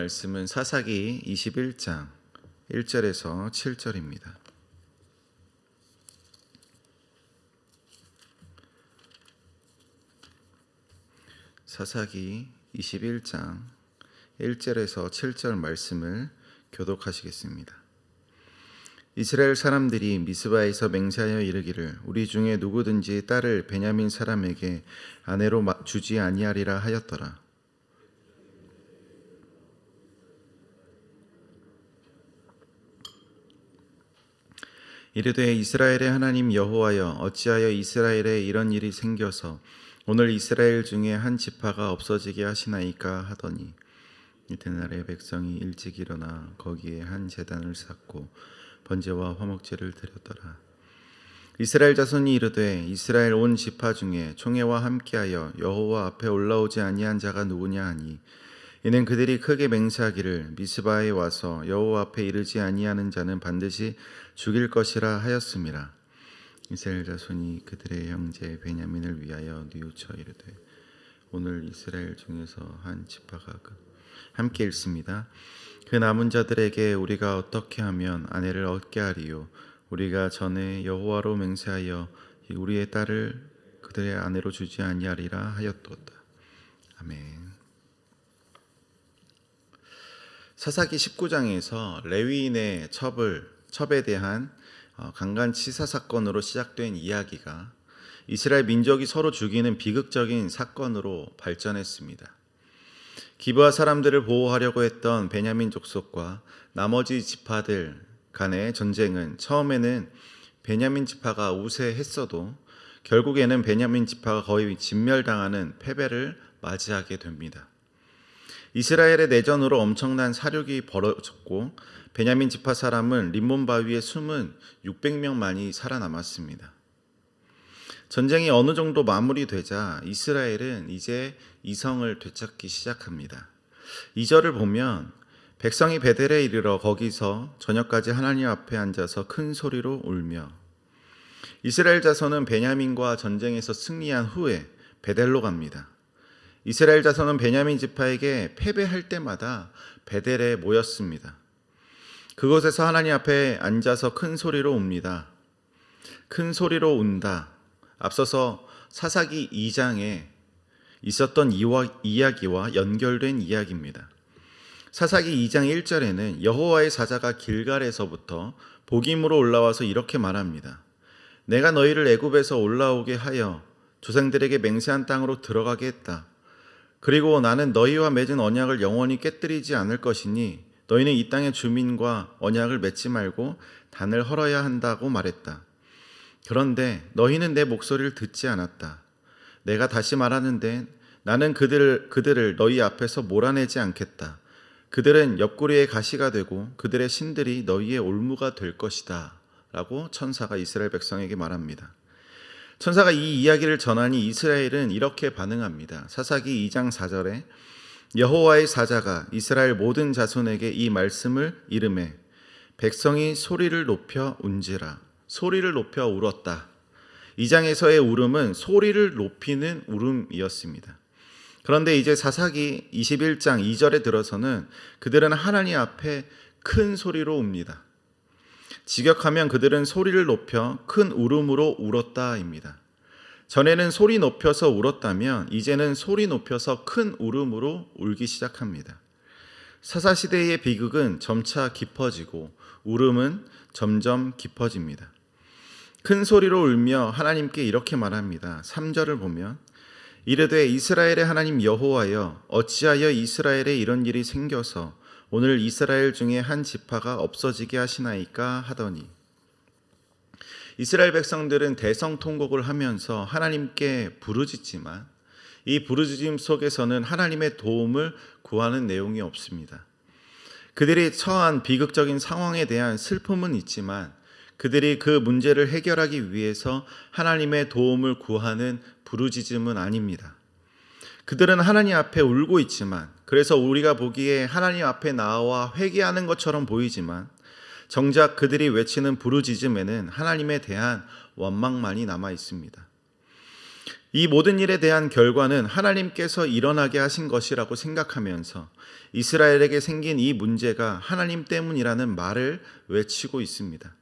말씀은 사사기 21장 1절에서 7절입니다. 사사기 21장 1절에서 7절 말씀을 교독하시겠습니다. 이스라엘 사람들이 미스바에서 맹세하여 이르기를 우리 중에 누구든지 딸을 베냐민 사람에게 아내로 마- 주지 아니하리라 하였더라. 이르되 이스라엘의 하나님 여호와여 어찌하여 이스라엘에 이런 일이 생겨서 오늘 이스라엘 중에 한 지파가 없어지게 하시나이까 하더니 이튿날에 백성이 일찍 일어나 거기에 한 제단을 쌓고 번제와 화목제를 드렸더라. 이스라엘 자손이 이르되 이스라엘 온 지파 중에 총회와 함께하여 여호와 앞에 올라오지 아니한 자가 누구냐 하니 이는 그들이 크게 맹세하기를 미스바에 와서 여호와 앞에 이르지 아니하는 자는 반드시 죽일 것이라 하였음이라 이스라엘 자손이 그들의 형제 베냐민을 위하여 뉘우쳐 이르되 오늘 이스라엘 중에서 한 지파가 그- 함께 읽습니다. 그 남은 자들에게 우리가 어떻게 하면 아내를 얻게 하리요 우리가 전에 여호와로 맹세하여 이 우리의 딸을 그들의 아내로 주지 아니하리라 하였도다. 아멘. 사사기 19장에서 레위인의 첩을 첩에 대한 어, 강간치사 사건으로 시작된 이야기가 이스라엘 민족이 서로 죽이는 비극적인 사건으로 발전했습니다. 기브아 사람들을 보호하려고 했던 베냐민 족속과 나머지 지파들 간의 전쟁은 처음에는 베냐민 지파가 우세했어도 결국에는 베냐민 지파가 거의 진멸당하는 패배를 맞이하게 됩니다. 이스라엘의 내전으로 엄청난 사륙이 벌어졌고 베냐민 지파 사람은 림몬 바위에 숨은 600명만이 살아남았습니다. 전쟁이 어느 정도 마무리되자 이스라엘은 이제 이성을 되찾기 시작합니다. 2절을 보면 백성이 베델에 이르러 거기서 저녁까지 하나님 앞에 앉아서 큰 소리로 울며 이스라엘 자손은 베냐민과 전쟁에서 승리한 후에 베델로 갑니다. 이스라엘 자손은 베냐민 지파에게 패배할 때마다 베델에 모였습니다. 그곳에서 하나님 앞에 앉아서 큰 소리로 웁니다. 큰 소리로 운다. 앞서서 사사기 2장에 있었던 이야기와 연결된 이야기입니다. 사사기 2장 1절에는 여호와의 사자가 길갈에서부터 복임으로 올라와서 이렇게 말합니다. 내가 너희를 애굽에서 올라오게 하여 조상들에게 맹세한 땅으로 들어가게 했다. 그리고 나는 너희와 맺은 언약을 영원히 깨뜨리지 않을 것이니 너희는 이 땅의 주민과 언약을 맺지 말고 단을 헐어야 한다고 말했다. 그런데 너희는 내 목소리를 듣지 않았다. 내가 다시 말하는데 나는 그들을 그들을 너희 앞에서 몰아내지 않겠다. 그들은 옆구리의 가시가 되고 그들의 신들이 너희의 올무가 될 것이다. 라고 천사가 이스라엘 백성에게 말합니다. 천사가 이 이야기를 전하니 이스라엘은 이렇게 반응합니다. 사사기 2장 4절에 여호와의 사자가 이스라엘 모든 자손에게 이 말씀을 이름해 백성이 소리를 높여 운지라 소리를 높여 울었다. 이 장에서의 울음은 소리를 높이는 울음이었습니다. 그런데 이제 사사기 21장 2절에 들어서는 그들은 하나님 앞에 큰 소리로 웁니다. 직역하면 그들은 소리를 높여 큰 울음으로 울었다입니다. 전에는 소리 높여서 울었다면 이제는 소리 높여서 큰 울음으로 울기 시작합니다. 사사 시대의 비극은 점차 깊어지고 울음은 점점 깊어집니다. 큰 소리로 울며 하나님께 이렇게 말합니다. 3절을 보면 이르되 이스라엘의 하나님 여호와여 어찌하여 이스라엘에 이런 일이 생겨서 오늘 이스라엘 중에 한 지파가 없어지게 하시나이까 하더니 이스라엘 백성들은 대성 통곡을 하면서 하나님께 부르짖지만 이 부르짖음 속에서는 하나님의 도움을 구하는 내용이 없습니다. 그들이 처한 비극적인 상황에 대한 슬픔은 있지만 그들이 그 문제를 해결하기 위해서 하나님의 도움을 구하는 부르짖음은 아닙니다. 그들은 하나님 앞에 울고 있지만 그래서 우리가 보기에 하나님 앞에 나와 회개하는 것처럼 보이지만 정작 그들이 외치는 부르짖음에는 하나님에 대한 원망만이 남아 있습니다. 이 모든 일에 대한 결과는 하나님께서 일어나게 하신 것이라고 생각하면서 이스라엘에게 생긴 이 문제가 하나님 때문이라는 말을 외치고 있습니다.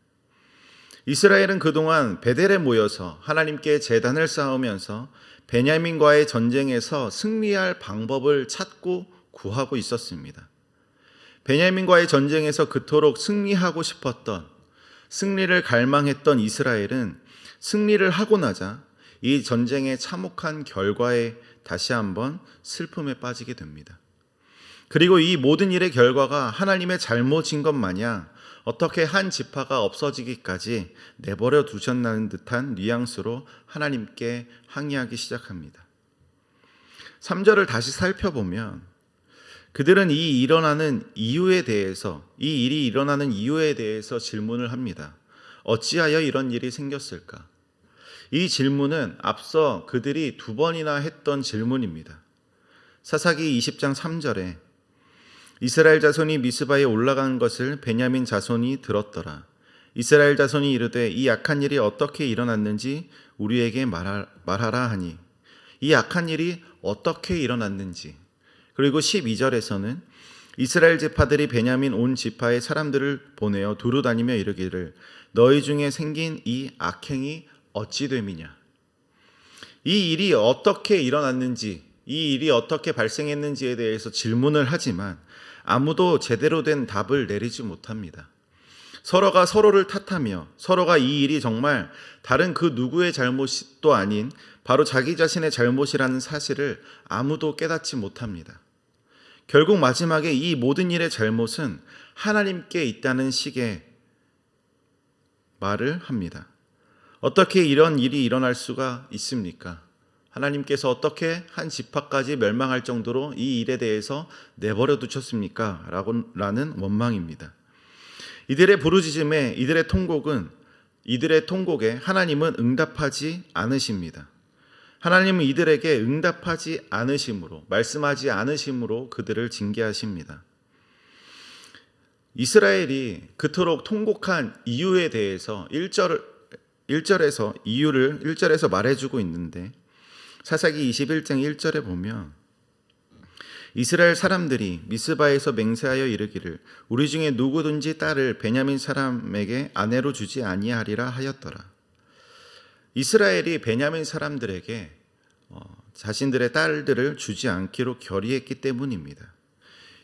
이스라엘은 그동안 베델에 모여서 하나님께 재단을 쌓으면서 베냐민과의 전쟁에서 승리할 방법을 찾고 구하고 있었습니다. 베냐민과의 전쟁에서 그토록 승리하고 싶었던 승리를 갈망했던 이스라엘은 승리를 하고 나자 이 전쟁의 참혹한 결과에 다시 한번 슬픔에 빠지게 됩니다. 그리고 이 모든 일의 결과가 하나님의 잘못인 것 마냥 어떻게 한 지파가 없어지기까지 내버려 두셨다는 듯한 뉘앙스로 하나님께 항의하기 시작합니다. 3절을 다시 살펴보면 그들은 이 일어나는 이유에 대해서 이 일이 일어나는 이유에 대해서 질문을 합니다. 어찌하여 이런 일이 생겼을까? 이 질문은 앞서 그들이 두 번이나 했던 질문입니다. 사사기 20장 3절에 이스라엘 자손이 미스바에 올라간 것을 베냐민 자손이 들었더라. 이스라엘 자손이 이르되 이 악한 일이 어떻게 일어났는지 우리에게 말하라 하니. 이 악한 일이 어떻게 일어났는지. 그리고 12절에서는 이스라엘 지파들이 베냐민 온 지파의 사람들을 보내어 두루 다니며 이르기를 너희 중에 생긴 이 악행이 어찌 됨이냐? 이 일이 어떻게 일어났는지 이 일이 어떻게 발생했는지에 대해서 질문을 하지만 아무도 제대로 된 답을 내리지 못합니다. 서로가 서로를 탓하며 서로가 이 일이 정말 다른 그 누구의 잘못도 아닌 바로 자기 자신의 잘못이라는 사실을 아무도 깨닫지 못합니다. 결국 마지막에 이 모든 일의 잘못은 하나님께 있다는 식의 말을 합니다. 어떻게 이런 일이 일어날 수가 있습니까? 하나님께서 어떻게 한 지파까지 멸망할 정도로 이 일에 대해서 내버려 두셨습니까? 라는 원망입니다. 이들의 부르짖음에 이들의 통곡은 이들의 통곡에 하나님은 응답하지 않으십니다. 하나님은 이들에게 응답하지 않으심으로 말씀하지 않으심으로 그들을 징계하십니다. 이스라엘이 그토록 통곡한 이유에 대해서 1절 1절에서 이유를 1절에서 말해 주고 있는데 사사기 21장 1절에 보면 이스라엘 사람들이 미스바에서 맹세하여 이르기를 우리 중에 누구든지 딸을 베냐민 사람에게 아내로 주지 아니하리라 하였더라. 이스라엘이 베냐민 사람들에게 어, 자신들의 딸들을 주지 않기로 결의했기 때문입니다.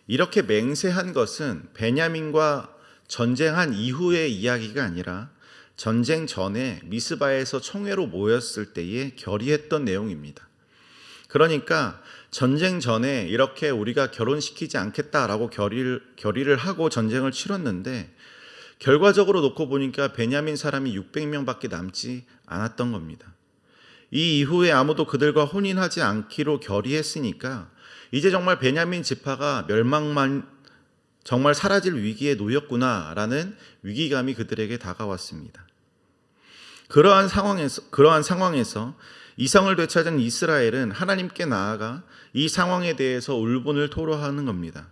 이렇게 맹세한 것은 베냐민과 전쟁한 이후의 이야기가 아니라 전쟁 전에 미스바에서 총회로 모였을 때에 결의했던 내용입니다. 그러니까 전쟁 전에 이렇게 우리가 결혼시키지 않겠다라고 결의를, 결의를 하고 전쟁을 치렀는데 결과적으로 놓고 보니까 베냐민 사람이 600명밖에 남지 않았던 겁니다. 이 이후에 아무도 그들과 혼인하지 않기로 결의했으니까 이제 정말 베냐민 지파가 멸망만 정말 사라질 위기에 놓였구나라는 위기감이 그들에게 다가왔습니다. 그러한 상황에서 그러한 상황에서 이성을 되찾은 이스라엘은 하나님께 나아가 이 상황에 대해서 울분을 토로하는 겁니다.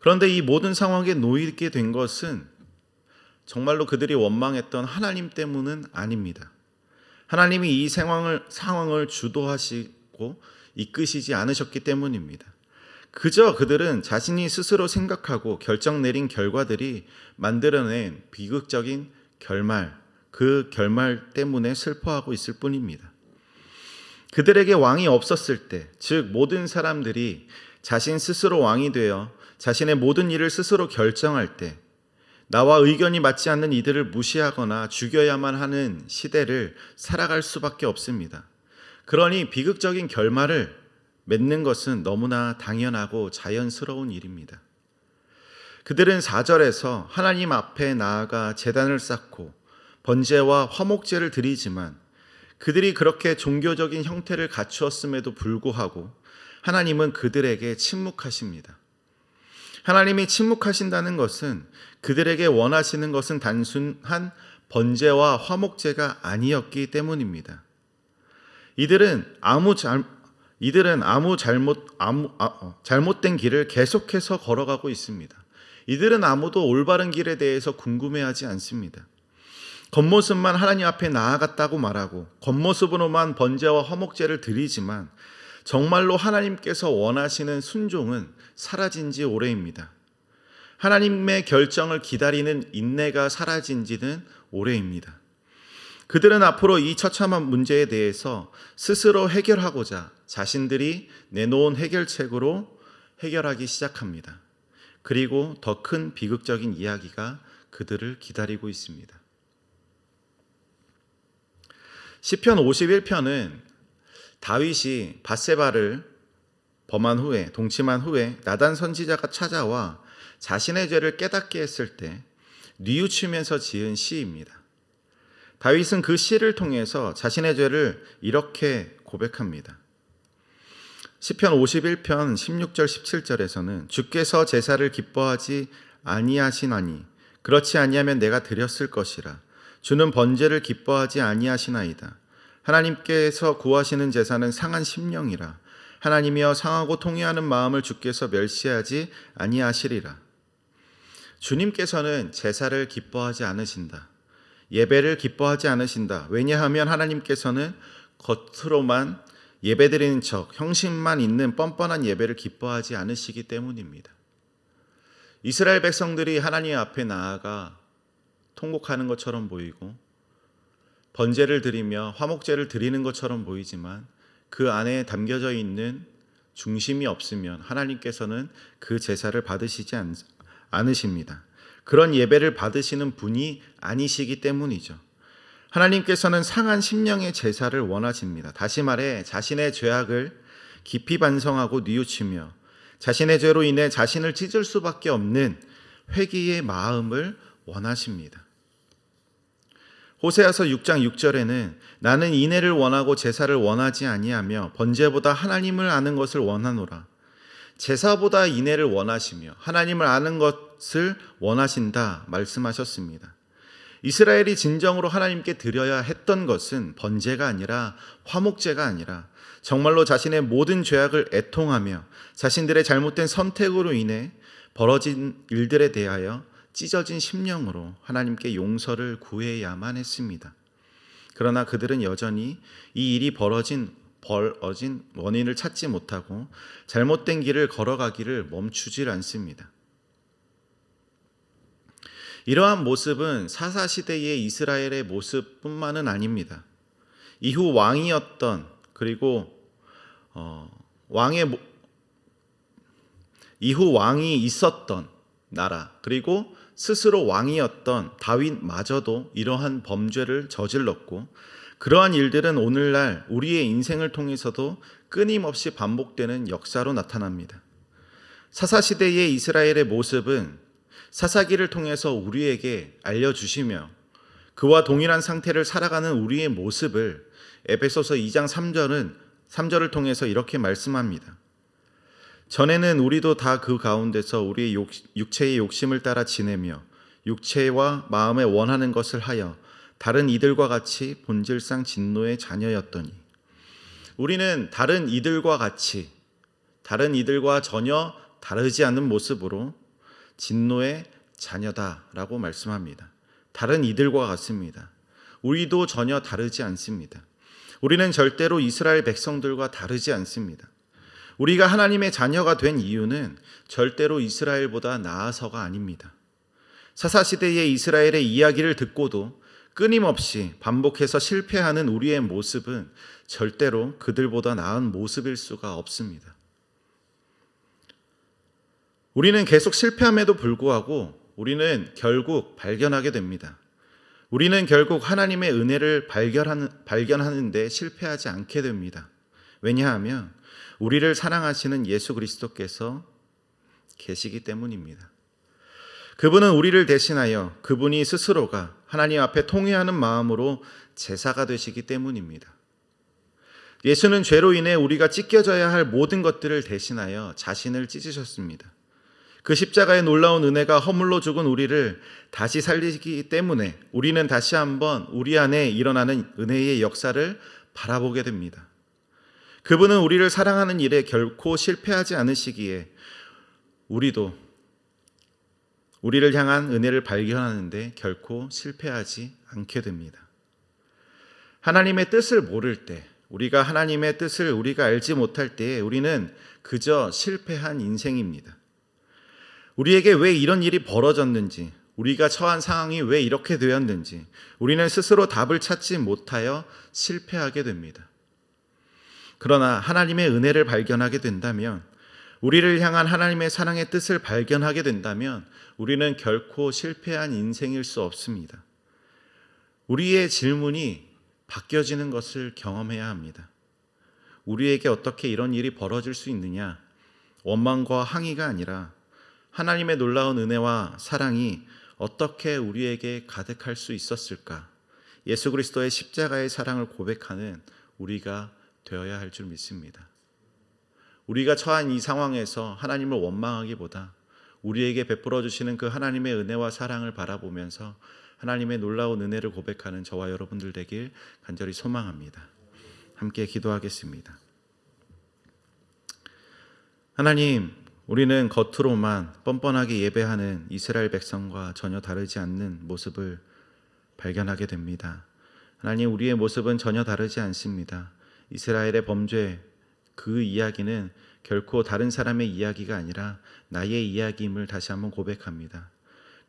그런데 이 모든 상황에 놓이게 된 것은 정말로 그들이 원망했던 하나님 때문은 아닙니다. 하나님이 이 상황을 상황을 주도하시고 이끄시지 않으셨기 때문입니다. 그저 그들은 자신이 스스로 생각하고 결정 내린 결과들이 만들어낸 비극적인 결말, 그 결말 때문에 슬퍼하고 있을 뿐입니다. 그들에게 왕이 없었을 때, 즉 모든 사람들이 자신 스스로 왕이 되어 자신의 모든 일을 스스로 결정할 때, 나와 의견이 맞지 않는 이들을 무시하거나 죽여야만 하는 시대를 살아갈 수밖에 없습니다. 그러니 비극적인 결말을 맺는 것은 너무나 당연하고 자연스러운 일입니다. 그들은 4절에서 하나님 앞에 나아가 재단을 쌓고 번제와 화목제를 드리지만 그들이 그렇게 종교적인 형태를 갖추었음에도 불구하고 하나님은 그들에게 침묵하십니다. 하나님이 침묵하신다는 것은 그들에게 원하시는 것은 단순한 번제와 화목제가 아니었기 때문입니다. 이들은 아무 잘 이들은 아무 잘못 아무 아, 어, 잘못된 길을 계속해서 걸어가고 있습니다. 이들은 아무도 올바른 길에 대해서 궁금해하지 않습니다. 겉모습만 하나님 앞에 나아갔다고 말하고 겉모습으로만 번제와 허목제를 드리지만 정말로 하나님께서 원하시는 순종은 사라진 지 오래입니다. 하나님의 결정을 기다리는 인내가 사라진 지는 오래입니다. 그들은 앞으로 이 처참한 문제에 대해서 스스로 해결하고자 자신들이 내놓은 해결책으로 해결하기 시작합니다. 그리고 더 큰 비극적인 이야기가 그들을 기다리고 있습니다. 시편 51편은 다윗이 바세바를 범한 후에 동침한 후에 나단 선지자가 찾아와 자신의 죄를 깨닫게 했을 때 뉘우치면서 지은 시입니다. 다윗은 그 시를 통해서 자신의 죄를 이렇게 고백합니다. 시편 51편 16절 17절에서는 주께서 제사를 기뻐하지 아니하시나니 그렇지 아니하면 내가 드렸을 것이라 주는 번제를 기뻐하지 아니하시나이다. 하나님께서 구하시는 제사는 상한 심령이라 하나님이여 상하고 통회하는 마음을 주께서 멸시하지 아니하시리라. 주님께서는 제사를 기뻐하지 않으신다. 예배를 기뻐하지 않으신다. 왜냐하면 하나님께서는 겉으로만 예배드리는 척 형식만 있는 뻔뻔한 예배를 기뻐하지 않으시기 때문입니다. 이스라엘 백성들이 하나님 앞에 나아가 통곡하는 것처럼 보이고 번제를 드리며 화목제를 드리는 것처럼 보이지만 그 안에 담겨져 있는 중심이 없으면 하나님께서는 그 제사를 받으시지 않, 않으십니다. 그런 예배를 받으시는 분이 아니시기 때문이죠. 하나님께서는 상한 심령의 제사를 원하십니다. 다시 말해 자신의 죄악을 깊이 반성하고 뉘우치며 자신의 죄로 인해 자신을 찢을 수밖에 없는 회개의 마음을 원하십니다. 호세아서 6장 6절에는 나는 인애를 원하고 제사를 원하지 아니하며 번제보다 하나님을 아는 것을 원하노라. 제사보다 인애를 원하시며 하나님을 아는 것을 원하신다 말씀하셨습니다. 이스라엘이 진정으로 하나님께 드려야 했던 것은 번제가 아니라 화목제가 아니라 정말로 자신의 모든 죄악을 애통하며 자신들의 잘못된 선택으로 인해 벌어진 일들에 대하여 찢어진 심령으로 하나님께 용서를 구해야만 했습니다. 그러나 그들은 여전히 이 일이 벌어진 벌어진 원인을 찾지 못하고 잘못된 길을 걸어가기를 멈추질 않습니다. 이러한 모습은 사사 시대의 이스라엘의 모습뿐만은 아닙니다. 이후 왕이었던 그리고 어, 왕의 이후 왕이 있었던 나라 그리고 스스로 왕이었던 다윗마저도 이러한 범죄를 저질렀고 그러한 일들은 오늘날 우리의 인생을 통해서도 끊임없이 반복되는 역사로 나타납니다. 사사시대의 이스라엘의 모습은 사사기를 통해서 우리에게 알려주시며 그와 동일한 상태를 살아가는 우리의 모습을 에베소서 2장 3절은 3절을 통해서 이렇게 말씀합니다. 전에는 우리도 다 그 가운데서 우리의 욕, 육체의 욕심을 따라 지내며 육체와 마음에 원하는 것을 하여 다른 이들과 같이 본질상 진노의 자녀였더니 우리는 다른 이들과 같이 다른 이들과 전혀 다르지 않은 모습으로 진노의 자녀다라고 말씀합니다. 다른 이들과 같습니다. 우리도 전혀 다르지 않습니다. 우리는 절대로 이스라엘 백성들과 다르지 않습니다. 우리가 하나님의 자녀가 된 이유는 절대로 이스라엘보다 나아서가 아닙니다. 사사시대의 이스라엘의 이야기를 듣고도 끊임없이 반복해서 실패하는 우리의 모습은 절대로 그들보다 나은 모습일 수가 없습니다. 우리는 계속 실패함에도 불구하고 우리는 결국 발견하게 됩니다. 우리는 결국 하나님의 은혜를 발견하는, 발견하는데 실패하지 않게 됩니다. 왜냐하면 우리를 사랑하시는 예수 그리스도께서 계시기 때문입니다. 그분은 우리를 대신하여 그분이 스스로가 하나님 앞에 통회하는 마음으로 제사가 되시기 때문입니다. 예수는 죄로 인해 우리가 찢겨져야 할 모든 것들을 대신하여 자신을 찢으셨습니다. 그 십자가의 놀라운 은혜가 허물로 죽은 우리를 다시 살리기 때문에 우리는 다시 한번 우리 안에 일어나는 은혜의 역사를 바라보게 됩니다. 그분은 우리를 사랑하는 일에 결코 실패하지 않으시기에 우리도 우리를 향한 은혜를 발견하는데 결코 실패하지 않게 됩니다. 하나님의 뜻을 모를 때, 우리가 하나님의 뜻을 우리가 알지 못할 때에 우리는 그저 실패한 인생입니다. 우리에게 왜 이런 일이 벌어졌는지, 우리가 처한 상황이 왜 이렇게 되었는지, 우리는 스스로 답을 찾지 못하여 실패하게 됩니다. 그러나 하나님의 은혜를 발견하게 된다면, 우리를 향한 하나님의 사랑의 뜻을 발견하게 된다면, 우리는 결코 실패한 인생일 수 없습니다. 우리의 질문이 바뀌어지는 것을 경험해야 합니다. 우리에게 어떻게 이런 일이 벌어질 수 있느냐? 원망과 항의가 아니라 하나님의 놀라운 은혜와 사랑이 어떻게 우리에게 가득할 수 있었을까? 예수 그리스도의 십자가의 사랑을 고백하는 우리가 되어야 할 줄 믿습니다. 우리가 처한 이 상황에서 하나님을 원망하기보다 우리에게 베풀어 주시는 그 하나님의 은혜와 사랑을 바라보면서 하나님의 놀라운 은혜를 고백하는 저와 여러분들 되길 간절히 소망합니다. 함께 기도하겠습니다. 하나님, 우리는 겉으로만 뻔뻔하게 예배하는 이스라엘 백성과 전혀 다르지 않는 모습을 발견하게 됩니다. 하나님, 우리의 모습은 전혀 다르지 않습니다. 이스라엘의 범죄, 그 이야기는 결코 다른 사람의 이야기가 아니라 나의 이야기임을 다시 한번 고백합니다.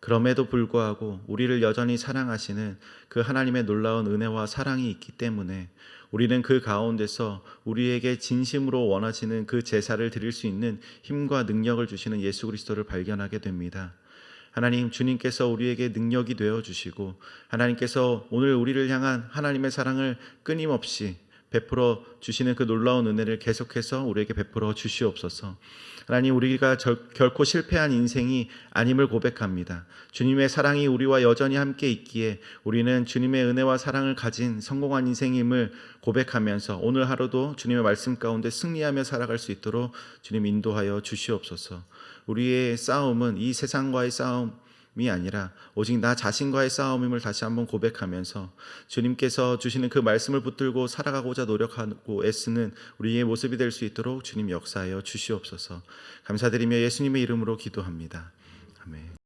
그럼에도 불구하고 우리를 여전히 사랑하시는 그 하나님의 놀라운 은혜와 사랑이 있기 때문에 우리는 그 가운데서 우리에게 진심으로 원하시는 그 제사를 드릴 수 있는 힘과 능력을 주시는 예수 그리스도를 발견하게 됩니다. 하나님 주님께서 우리에게 능력이 되어 주시고 하나님께서 오늘 우리를 향한 하나님의 사랑을 끊임없이 베풀어 주시는 그 놀라운 은혜를 계속해서 우리에게 베풀어 주시옵소서. 하나님 우리가 절, 결코 실패한 인생이 아님을 고백합니다. 주님의 사랑이 우리와 여전히 함께 있기에 우리는 주님의 은혜와 사랑을 가진 성공한 인생임을 고백하면서 오늘 하루도 주님의 말씀 가운데 승리하며 살아갈 수 있도록 주님 인도하여 주시옵소서. 우리의 싸움은 이 세상과의 싸움 이 아니라 오직 나 자신과의 싸움임을 다시 한번 고백하면서 주님께서 주시는 그 말씀을 붙들고 살아가고자 노력하고 애쓰는 우리의 모습이 될 수 있도록 주님 역사하여 주시옵소서. 감사드리며 예수님의 이름으로 기도합니다. 아멘.